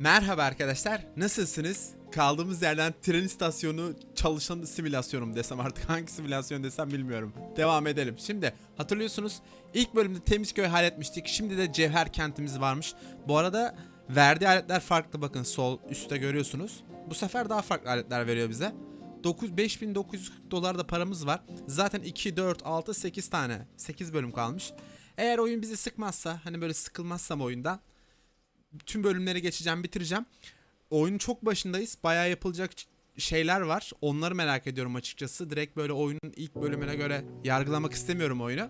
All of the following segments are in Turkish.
Merhaba arkadaşlar, nasılsınız? Kaldığımız yerden tren istasyonu çalışan simülasyonu mu desem artık hangi simülasyon desem bilmiyorum. Devam edelim. Şimdi hatırlıyorsunuz ilk bölümde Temizköy halletmiştik. Şimdi de Cevher kentimiz varmış. Bu arada verdiği aletler farklı bakın sol üstte görüyorsunuz. Bu sefer daha farklı aletler veriyor bize. 9 5940 dolar da paramız var. Zaten 2 4 6 8 tane 8 bölüm kalmış. Eğer oyun bizi sıkmazsa hani böyle sıkılmazsam oyundan tüm bölümleri geçeceğim, bitireceğim. Oyunun çok başındayız. Bayağı yapılacak şeyler var. Onları merak ediyorum açıkçası. Direkt böyle oyunun ilk bölümüne göre yargılamak istemiyorum oyunu.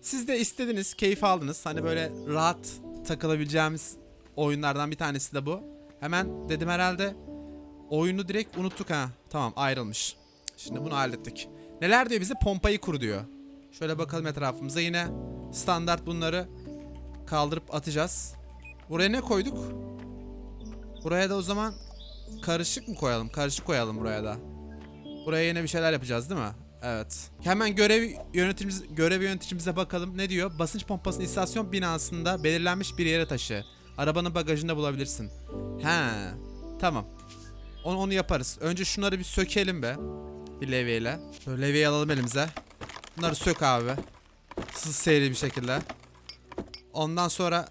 Siz de istediniz, keyif aldınız. Hani böyle rahat takılabileceğimiz oyunlardan bir tanesi de bu. Hemen dedim herhalde oyunu direkt unuttuk ha. Tamam ayrılmış. Şimdi bunu hallettik. Neler diyor bize? Pompayı kur diyor. Şöyle bakalım etrafımıza yine standart bunları kaldırıp atacağız. Buraya ne koyduk? Buraya da o zaman karışık mı koyalım? Karışık koyalım buraya da. Buraya yine bir şeyler yapacağız değil mi? Evet. Hemen görev yöneticimiz görev yöneticimize bakalım. Ne diyor? Basınç pompasını istasyon binasında belirlenmiş bir yere taşı. Arabanın bagajında bulabilirsin. He. Tamam. Onu, onu yaparız. Önce şunları bir sökelim be. Bir levyeyle. Böyle levyeyi alalım elimize. Bunları sök abi. Hızlı seyri bir şekilde. Ondan sonra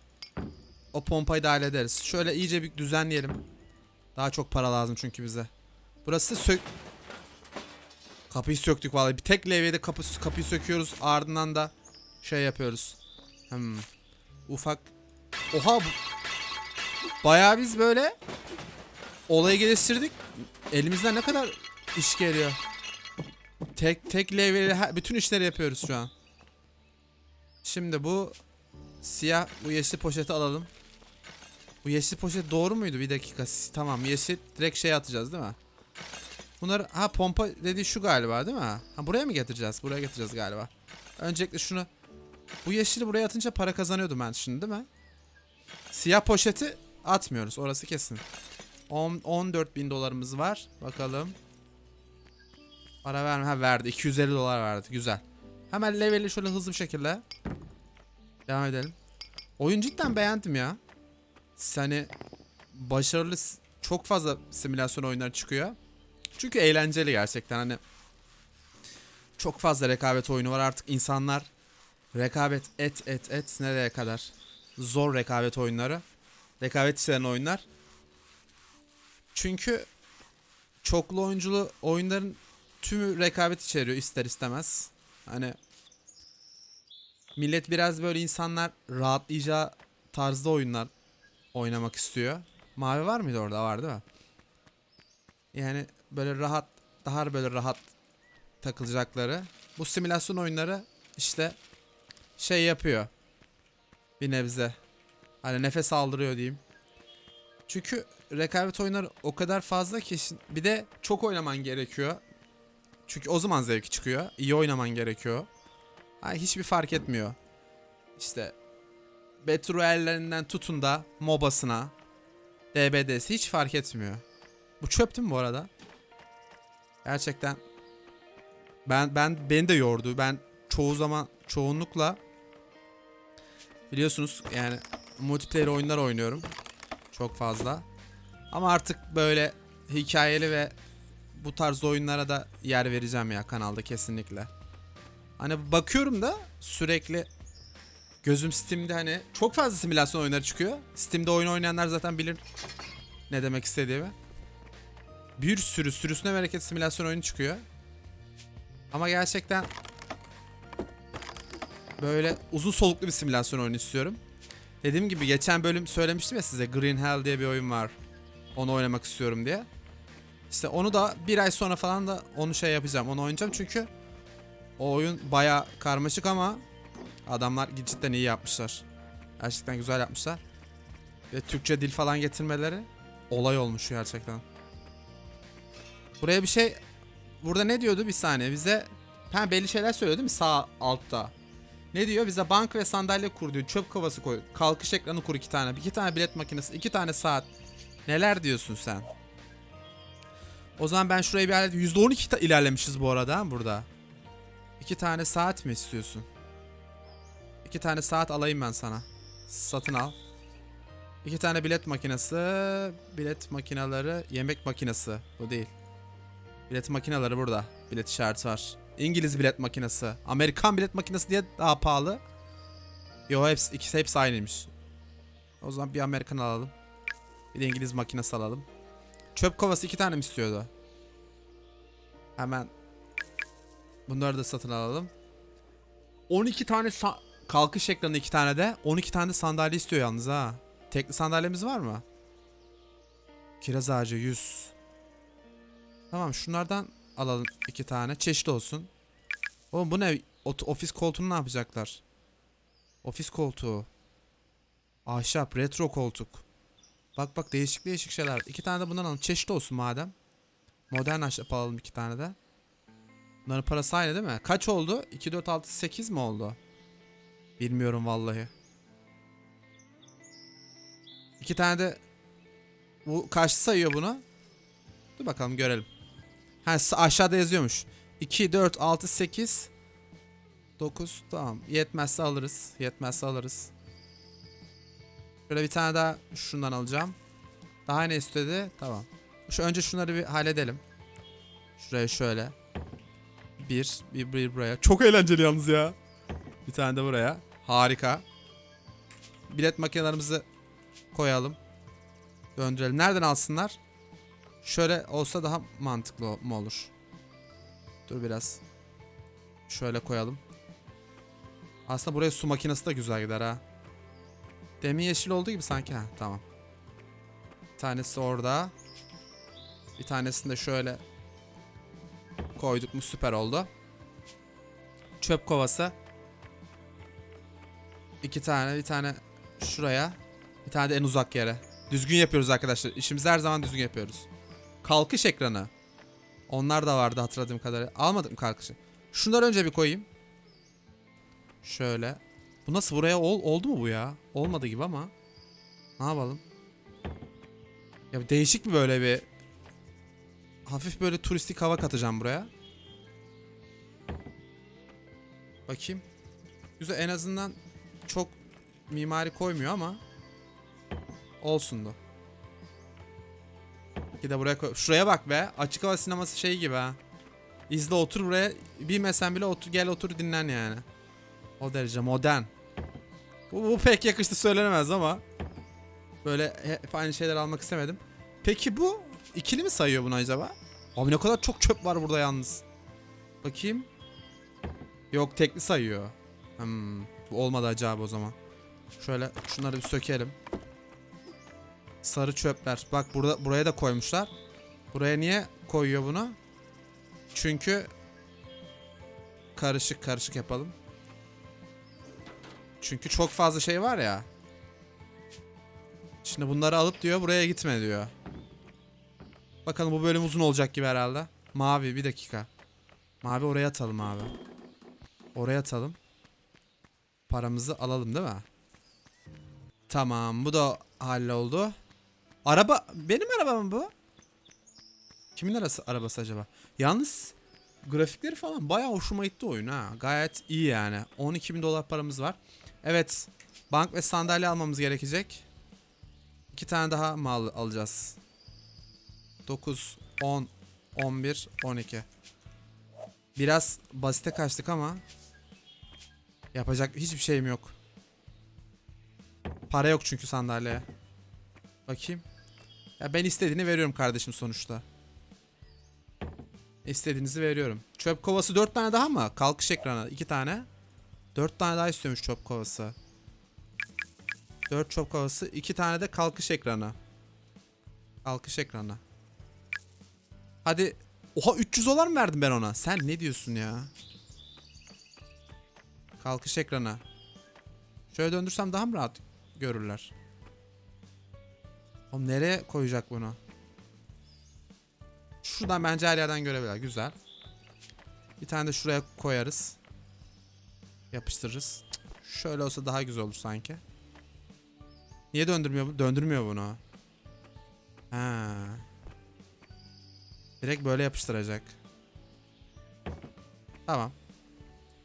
o pompayı da hallederiz. Şöyle iyice bir düzenleyelim. Daha çok para lazım çünkü bize. Burası sök... Kapıyı söktük vallahi. Bir tek levyede kapı, kapıyı söküyoruz. Ardından da şey yapıyoruz. Hmm. Ufak... Oha bu... Bayağı biz böyle olayı geliştirdik. Elimizden ne kadar iş geliyor. Tek tek levyeyle her- bütün işleri yapıyoruz şu an. Şimdi bu siyah bu yeşil poşeti alalım. Bu yeşil poşet doğru muydu? Bir dakika. Tamam yeşil direkt şey atacağız değil mi? Bunları ha pompa dediği şu galiba değil mi? Ha buraya mı getireceğiz? Buraya getireceğiz galiba. Öncelikle şunu bu yeşili buraya atınca para kazanıyordum ben şimdi değil mi? Siyah poşeti atmıyoruz. Orası kesin. 10, 14 bin dolarımız var. Bakalım. Para verme. Ha verdi. 250 dolar verdi. Güzel. Hemen leveli şöyle hızlı bir şekilde. Devam edelim. Oyun cidden beğendim ya. Hani başarılı çok fazla simülasyon oyunları çıkıyor. Çünkü eğlenceli gerçekten hani çok fazla rekabet oyunu var. Artık insanlar rekabet et et et nereye kadar? Zor rekabet oyunları rekabet isteyen oyunlar. Çünkü çoklu oyunculu oyunların tümü rekabet içeriyor ister istemez. Hani millet biraz böyle insanlar rahatlayacağı tarzda oyunlar oynamak istiyor. Mavi var mıydı orada? Var değil mi? Yani böyle rahat, daha böyle rahat takılacakları. Bu simülasyon oyunları işte şey yapıyor. Bir nebze. Hani nefes aldırıyor diyeyim. Çünkü rekabet oyunları o kadar fazla ki bir de çok oynaman gerekiyor. Çünkü o zaman zevki çıkıyor. İyi oynaman gerekiyor. Ha, hiçbir fark etmiyor. İşte Battle tutun da MOBA'sına, DBD'si hiç fark etmiyor. Bu çöp değil bu arada? Gerçekten ben ben beni de yordu. Ben çoğu zaman çoğunlukla biliyorsunuz yani multiplayer oyunlar oynuyorum. Çok fazla. Ama artık böyle hikayeli ve bu tarz oyunlara da yer vereceğim ya kanalda kesinlikle. Hani bakıyorum da sürekli Gözüm Steam'de hani çok fazla simülasyon oyunları çıkıyor. Steam'de oyun oynayanlar zaten bilir ne demek istediğimi. Bir sürü sürüsüne bereket simülasyon oyunu çıkıyor. Ama gerçekten böyle uzun soluklu bir simülasyon oyunu istiyorum. Dediğim gibi geçen bölüm söylemiştim ya size Green Hell diye bir oyun var. Onu oynamak istiyorum diye. İşte onu da bir ay sonra falan da onu şey yapacağım. Onu oynayacağım çünkü o oyun baya karmaşık ama Adamlar cidden iyi yapmışlar. Gerçekten güzel yapmışlar. Ve Türkçe dil falan getirmeleri olay olmuş gerçekten. Buraya bir şey... Burada ne diyordu bir saniye bize... Ha belli şeyler söylüyor değil mi sağ altta? Ne diyor? Bize bank ve sandalye kur diyor. Çöp kovası koy. Kalkış ekranı kur iki tane. iki tane bilet makinesi. iki tane saat. Neler diyorsun sen? O zaman ben şuraya bir alet... %12 ta- ilerlemişiz bu arada burada. İki tane saat mi istiyorsun? İki tane saat alayım ben sana. Satın al. İki tane bilet makinesi. Bilet makineleri. Yemek makinesi. Bu değil. Bilet makineleri burada. Bilet işareti var. İngiliz bilet makinesi. Amerikan bilet makinesi diye daha pahalı. Yo hepsi, ikisi hepsi aynıymış. O zaman bir Amerikan alalım. Bir de İngiliz makinesi alalım. Çöp kovası iki tane mi istiyordu? Hemen bunları da satın alalım. 12 tane sa- kalkış ekranı iki tane de 12 tane de sandalye istiyor yalnız ha. Tekli sandalyemiz var mı? Kiraz ağacı 100. Tamam şunlardan alalım iki tane. Çeşitli olsun. Oğlum bu ne? Ot- ofis koltuğunu ne yapacaklar? Ofis koltuğu. Ahşap, retro koltuk. Bak bak değişik değişik şeyler. İki tane de bundan alalım. Çeşitli olsun madem. Modern ahşap alalım iki tane de. Bunların parası aynı değil mi? Kaç oldu? 2, 4, 6, 8 mi oldu? Bilmiyorum vallahi. İki tane de bu kaç sayıyor bunu? Dur bakalım görelim. Ha aşağıda yazıyormuş. 2, 4, 6, 8, 9 tamam. Yetmezse alırız. Yetmezse alırız. Şöyle bir tane daha şundan alacağım. Daha ne istedi? Tamam. Şu önce şunları bir halledelim. Şuraya şöyle. Bir, bir, bir buraya. Çok eğlenceli yalnız ya. Bir tane de buraya. Harika. Bilet makinelerimizi koyalım. Döndürelim. Nereden alsınlar? Şöyle olsa daha mantıklı mu olur? Dur biraz. Şöyle koyalım. Aslında buraya su makinesi de güzel gider ha. Demin yeşil olduğu gibi sanki. Ha tamam. Bir tanesi orada. Bir tanesini de şöyle koyduk mu süper oldu. Çöp kovası. İki tane, bir tane şuraya. Bir tane de en uzak yere. Düzgün yapıyoruz arkadaşlar. İşimizi her zaman düzgün yapıyoruz. Kalkış ekranı. Onlar da vardı hatırladığım kadarıyla. Almadık mı kalkışı? Şunları önce bir koyayım. Şöyle. Bu nasıl buraya ol, oldu mu bu ya? Olmadı gibi ama. Ne yapalım? Ya bir değişik mi böyle bir hafif böyle turistik hava katacağım buraya. Bakayım. Güzel en azından çok mimari koymuyor ama olsun da. Bir de buraya koy. Şuraya bak be. Açık hava sineması şey gibi ha. İzle otur buraya. Bilmesen bile otur gel otur dinlen yani. O derece modern. Bu, bu pek yakıştı söylenemez ama. Böyle hep aynı şeyler almak istemedim. Peki bu ikili mi sayıyor bunu acaba? Abi ne kadar çok çöp var burada yalnız. Bakayım. Yok tekli sayıyor. Hmm, bu olmadı acaba o zaman. Şöyle şunları bir sökelim. Sarı çöpler. Bak burada buraya da koymuşlar. Buraya niye koyuyor bunu? Çünkü karışık karışık yapalım. Çünkü çok fazla şey var ya. Şimdi bunları alıp diyor buraya gitme diyor. Bakalım bu bölüm uzun olacak gibi herhalde. Mavi bir dakika. Mavi oraya atalım abi. Oraya atalım. Paramızı alalım değil mi? Tamam bu da halloldu. Araba benim arabam bu? Kimin arası, arabası acaba? Yalnız grafikleri falan bayağı hoşuma gitti oyun ha. Gayet iyi yani. 12 bin dolar paramız var. Evet. Bank ve sandalye almamız gerekecek. İki tane daha mal alacağız. 9, 10, 11, 12. Biraz basite kaçtık ama yapacak hiçbir şeyim yok. Para yok çünkü sandalyeye. Bakayım. Ya ben istediğini veriyorum kardeşim sonuçta. İstediğinizi veriyorum. Çöp kovası 4 tane daha mı? Kalkış ekranı 2 tane. 4 tane daha istiyormuş çöp kovası. 4 çöp kovası, 2 tane de kalkış ekranı. Kalkış ekranı. Hadi. Oha 300 dolar mı verdim ben ona? Sen ne diyorsun ya? Kalkış ekranı. Şöyle döndürsem daha mı rahat görürler? Oğlum nereye koyacak bunu? Şuradan bence her yerden görebilirler. Güzel. Bir tane de şuraya koyarız. Yapıştırırız. Şöyle olsa daha güzel olur sanki. Niye döndürmüyor bu? Döndürmüyor bunu. Ha. Direkt böyle yapıştıracak. Tamam.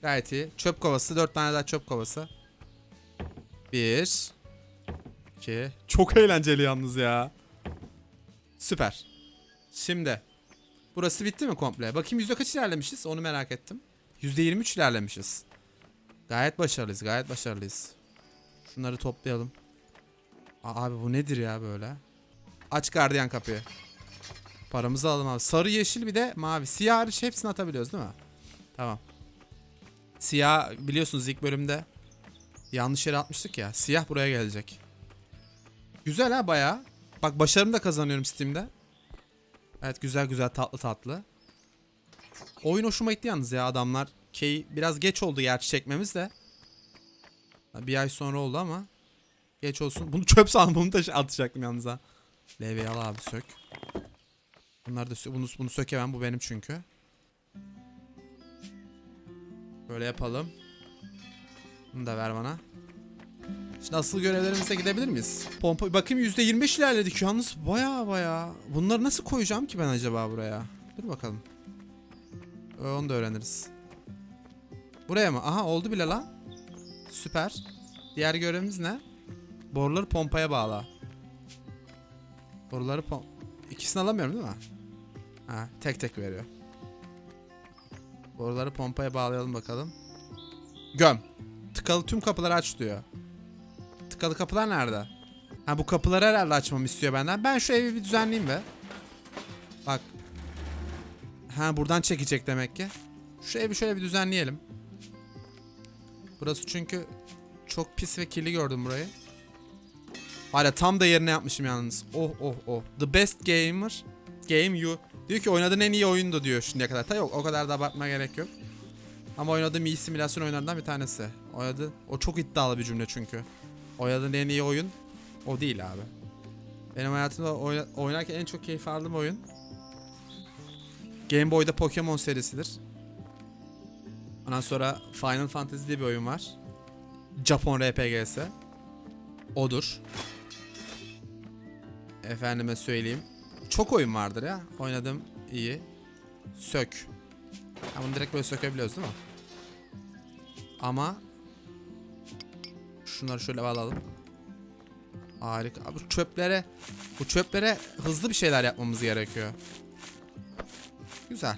Gayet iyi. Çöp kovası. Dört tane daha çöp kovası. Bir. 2. Çok eğlenceli yalnız ya. Süper. Şimdi. Burası bitti mi komple? Bakayım yüzde kaç ilerlemişiz? Onu merak ettim. Yüzde 23 ilerlemişiz. Gayet başarılıyız. Gayet başarılıyız. Şunları toplayalım. Aa, abi bu nedir ya böyle? Aç gardiyan kapıyı. Paramızı alalım abi. Sarı, yeşil bir de mavi. Siyah hariç hepsini atabiliyoruz değil mi? Tamam. Siyah biliyorsunuz ilk bölümde yanlış yere atmıştık ya. Siyah buraya gelecek. Güzel ha baya. Bak başarımı da kazanıyorum Steam'de. Evet güzel güzel tatlı tatlı. Oyun hoşuma gitti yalnız ya adamlar. Key biraz geç oldu gerçi çekmemiz de. Bir ay sonra oldu ama. Geç olsun. Bunu çöp sandım. Bunu da şey atacaktım yalnız ha. Levyeyi al abi sök. Bunlar da sö- bunu, bunu sökemem. Bu benim çünkü. Böyle yapalım. Bunu da ver bana. Şimdi asıl görevlerimize gidebilir miyiz? Pompa bakayım %25 ilerledik yalnız baya baya. Bunları nasıl koyacağım ki ben acaba buraya? Dur bakalım. Ee, Onu da öğreniriz. Buraya mı? Aha oldu bile lan. Süper. Diğer görevimiz ne? Boruları pompaya bağla. Boruları pom... İkisini alamıyorum değil mi? Ha, tek tek veriyor. Boruları pompaya bağlayalım bakalım. Göm. Tıkalı tüm kapıları aç diyor. Tıkalı kapılar nerede? Ha bu kapıları herhalde açmamı istiyor benden. Ben şu evi bir düzenleyeyim be. Bak. Ha buradan çekecek demek ki. Şu evi şöyle bir düzenleyelim. Burası çünkü çok pis ve kirli gördüm burayı. Hala tam da yerine yapmışım yalnız. Oh oh oh. The best gamer game you. Diyor ki oynadığın en iyi oyundu diyor şimdiye kadar. Ta yok o kadar da abartmaya gerek yok. Ama oynadığım iyi simülasyon oyunlarından bir tanesi. Oynadı. O çok iddialı bir cümle çünkü. Oynadığın en iyi oyun o değil abi. Benim hayatımda oyna- oynarken en çok keyif aldığım oyun Game Boy'da Pokemon serisidir. Ondan sonra Final Fantasy diye bir oyun var. Japon RPG'si. Odur. Efendime söyleyeyim. Çok oyun vardır ya. Oynadım iyi. Sök. Ha bunu direkt böyle sökebiliyoruz değil mi? Ama şunları şöyle alalım. Harika. Abi çöplere bu çöplere hızlı bir şeyler yapmamız gerekiyor. Güzel.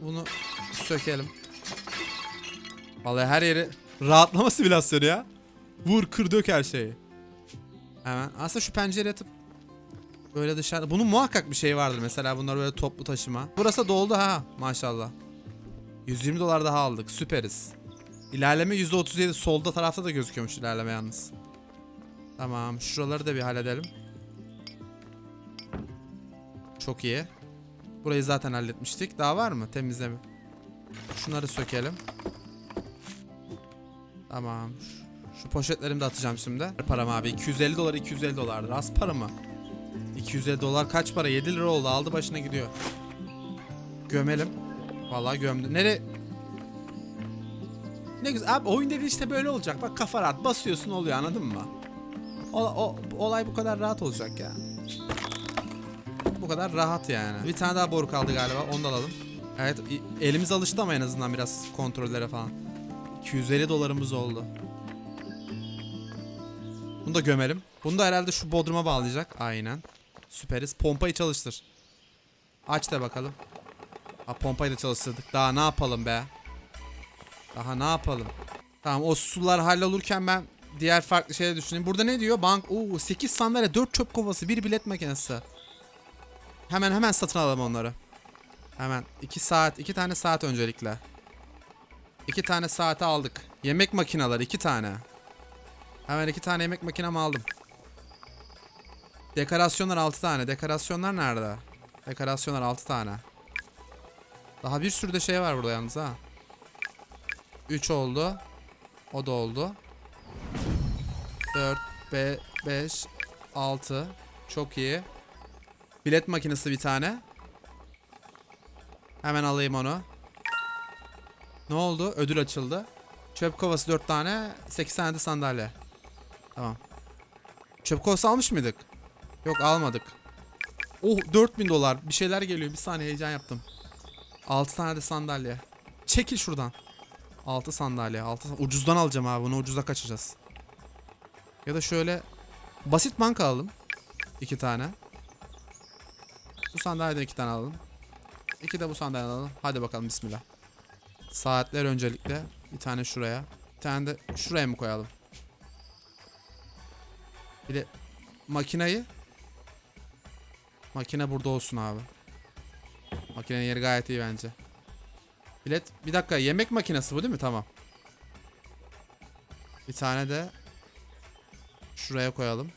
Bunu sökelim. Vallahi her yeri rahatlama simülasyonu ya. Vur kır dök her şeyi. Hemen. Aslında şu pencereye atıp böyle dışarıda. Bunun muhakkak bir şey vardır. Mesela bunlar böyle toplu taşıma. Burası doldu ha maşallah. 120 dolar daha aldık. Süperiz. İlerleme %37 solda tarafta da gözüküyormuş ilerleme yalnız. Tamam şuraları da bir halledelim. Çok iyi. Burayı zaten halletmiştik. Daha var mı temizleme? Şunları sökelim. Tamam. Şu poşetlerimi de atacağım şimdi. Param abi 250 dolar 250 dolardır. Az para mı? 250 dolar kaç para? 7 lira oldu. Aldı başına gidiyor. Gömelim. Vallahi gömdü. Nere? Ne güzel. Abi oyun dedi işte böyle olacak. Bak kafa rahat. Basıyorsun oluyor anladın mı? O, o, olay bu kadar rahat olacak ya. Bu kadar rahat yani. Bir tane daha boru kaldı galiba. Onu da alalım. Evet elimiz alıştı ama en azından biraz kontrollere falan. 250 dolarımız oldu. Bunu da gömelim. Bunu da herhalde şu bodruma bağlayacak. Aynen. Süperiz. Pompayı çalıştır. Aç da bakalım. Ha pompayı da çalıştırdık. Daha ne yapalım be? Daha ne yapalım? Tamam o sular hallolurken ben diğer farklı şeyler düşüneyim. Burada ne diyor? Bank. Oo 8 sandalye, 4 çöp kovası, 1 bilet makinesi. Hemen hemen satın alalım onları. Hemen 2 saat, 2 tane saat öncelikle. 2 tane saate aldık. Yemek makineleri 2 tane. Hemen 2 tane yemek makinemi aldım. Dekorasyonlar 6 tane. Dekorasyonlar nerede? Dekorasyonlar 6 tane. Daha bir sürü de şey var burada yalnız ha. 3 oldu. O da oldu. 4, 5, 6. Çok iyi. Bilet makinesi bir tane. Hemen alayım onu. Ne oldu? Ödül açıldı. Çöp kovası 4 tane, 8 tane de sandalye. Tamam. Çöp kovası almış mıydık? Yok almadık. Oh 4000 dolar. Bir şeyler geliyor. Bir saniye heyecan yaptım. 6 tane de sandalye. Çekil şuradan. 6 sandalye. 6 ucuzdan alacağım abi. Bunu ucuza kaçacağız. Ya da şöyle basit banka alalım. iki tane. Bu sandalyeden iki tane alalım. İki de bu sandalyeden alalım. Hadi bakalım bismillah. Saatler öncelikle. Bir tane şuraya. Bir tane de şuraya mı koyalım? Bir de makinayı Makine burada olsun abi. Makinenin yeri gayet iyi bence. Bilet bir dakika yemek makinesi bu değil mi? Tamam. Bir tane de şuraya koyalım.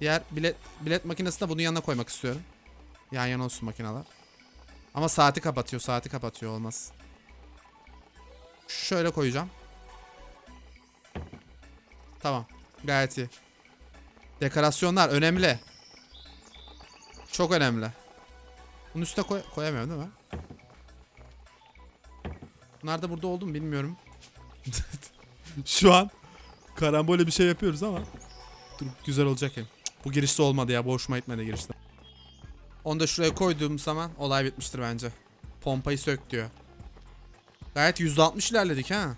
Diğer bilet bilet makinesini de bunun yanına koymak istiyorum. Yan yana olsun makineler. Ama saati kapatıyor, saati kapatıyor olmaz. Şöyle koyacağım. Tamam. Gayet iyi. Dekorasyonlar önemli. Çok önemli. Bunun üstüne koy koyamıyorum değil mi? Bunlar da burada oldu mu bilmiyorum. Şu an karambole bir şey yapıyoruz ama dur güzel olacak hem. Bu girişte olmadı ya. Bu hoşuma gitmedi girişte. Onu da şuraya koyduğum zaman olay bitmiştir bence. Pompayı sök diyor. Gayet %60 ilerledik ha.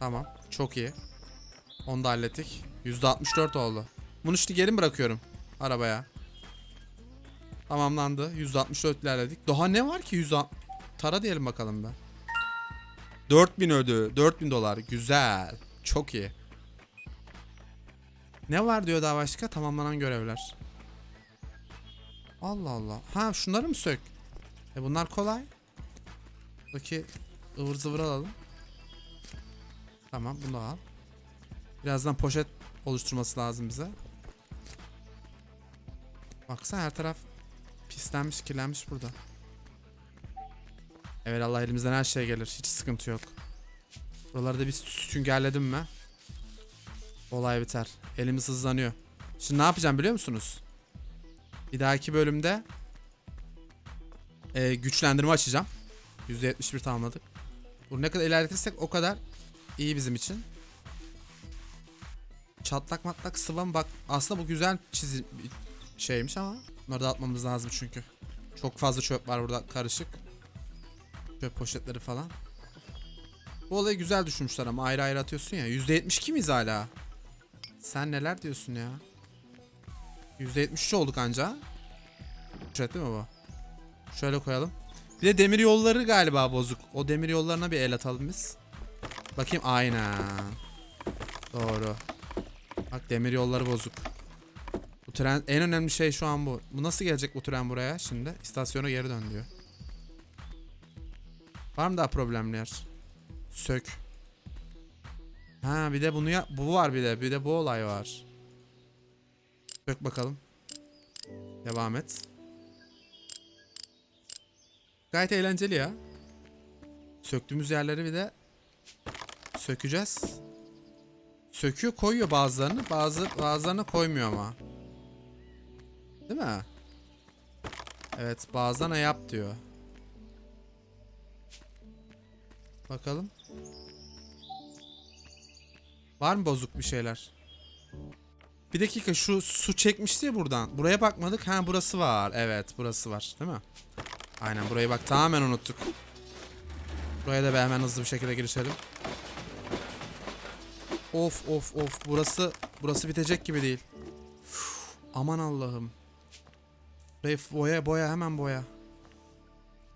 Tamam. Çok iyi. Onu da hallettik. %64 oldu. Bunu şimdi geri mi bırakıyorum arabaya? Tamamlandı. %64 ilerledik. Daha ne var ki 100 Tara diyelim bakalım da. 4000 ödü. 4000 dolar. Güzel. Çok iyi. Ne var diyor daha başka? Tamamlanan görevler. Allah Allah. Ha şunları mı sök? E bunlar kolay. Buradaki ıvır zıvır alalım. Tamam bunu al. Birazdan poşet oluşturması lazım bize. Baksana her taraf pislenmiş, kirlenmiş burada. Evet Allah elimizden her şey gelir. Hiç sıkıntı yok. Buraları da bir süngerledim mi? Olay biter. Elimiz hızlanıyor. Şimdi ne yapacağım biliyor musunuz? Bir dahaki bölümde e, güçlendirme açacağım. %71 tamamladık. Bunu ne kadar ilerletirsek o kadar iyi bizim için. Çatlak matlak sıvam bak aslında bu güzel çizim şeymiş ama bunları da atmamız lazım çünkü. Çok fazla çöp var burada karışık. Çöp poşetleri falan. Bu olayı güzel düşünmüşler ama ayrı ayrı atıyorsun ya. %72 miyiz hala? Sen neler diyorsun ya? %73 olduk anca. Poşet değil mi bu? Şöyle koyalım. Bir de demir yolları galiba bozuk. O demir yollarına bir el atalım biz. Bakayım aynen. Doğru. Bak demir yolları bozuk. Tren en önemli şey şu an bu. Bu nasıl gelecek bu tren buraya şimdi? İstasyona geri dön diyor. Var mı daha problemli yer? Sök. Ha bir de bunu ya bu var bir de bir de bu olay var. Sök bakalım. Devam et. Gayet eğlenceli ya. Söktüğümüz yerleri bir de sökeceğiz. Söküyor koyuyor bazılarını bazı bazılarını koymuyor ama. Değil mi? Evet bazılarına yap diyor. Bakalım. Var mı bozuk bir şeyler? Bir dakika şu su çekmişti ya buradan. Buraya bakmadık. Ha burası var. Evet burası var değil mi? Aynen burayı bak tamamen unuttuk. Buraya da hemen hızlı bir şekilde girişelim. Of of of burası burası bitecek gibi değil. Üf, aman Allah'ım. Burayı boya boya hemen boya.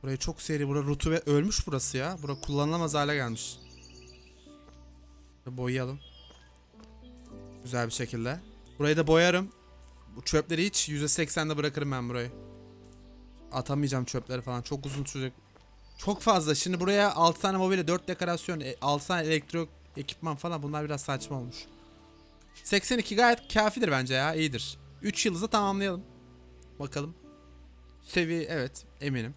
Burayı çok seri. Bura rutubet ölmüş burası ya. Bura kullanılamaz hale gelmiş. Boyayalım. Güzel bir şekilde. Burayı da boyarım. Bu çöpleri hiç %80'de bırakırım ben burayı. Atamayacağım çöpleri falan. Çok uzun sürecek. Çok fazla. Şimdi buraya 6 tane mobilya, 4 dekorasyon, 6 tane elektro ekipman falan bunlar biraz saçma olmuş. 82 gayet kafidir bence ya. iyidir. 3 yıldızı tamamlayalım. Bakalım. Seviye evet eminim.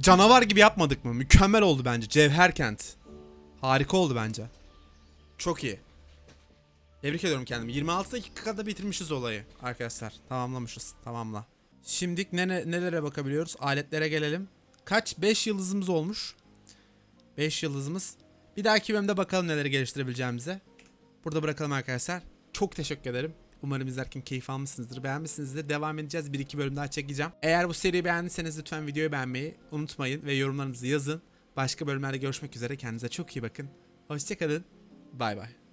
Canavar gibi yapmadık mı? Mükemmel oldu bence. Cevher kent. Harika oldu bence. Çok iyi. Tebrik ediyorum kendimi. 26 dakikada bitirmişiz olayı arkadaşlar. Tamamlamışız. Tamamla. Şimdi ne- nelere bakabiliyoruz? Aletlere gelelim. Kaç? 5 yıldızımız olmuş. 5 yıldızımız. Bir dahaki bölümde bakalım neleri geliştirebileceğimize. Burada bırakalım arkadaşlar. Çok teşekkür ederim. Umarım izlerken keyif almışsınızdır. Beğenmişsinizdir. Devam edeceğiz. Bir iki bölüm daha çekeceğim. Eğer bu seriyi beğendiyseniz lütfen videoyu beğenmeyi unutmayın ve yorumlarınızı yazın. Başka bölümlerde görüşmek üzere. Kendinize çok iyi bakın. Hoşçakalın. Bay bay.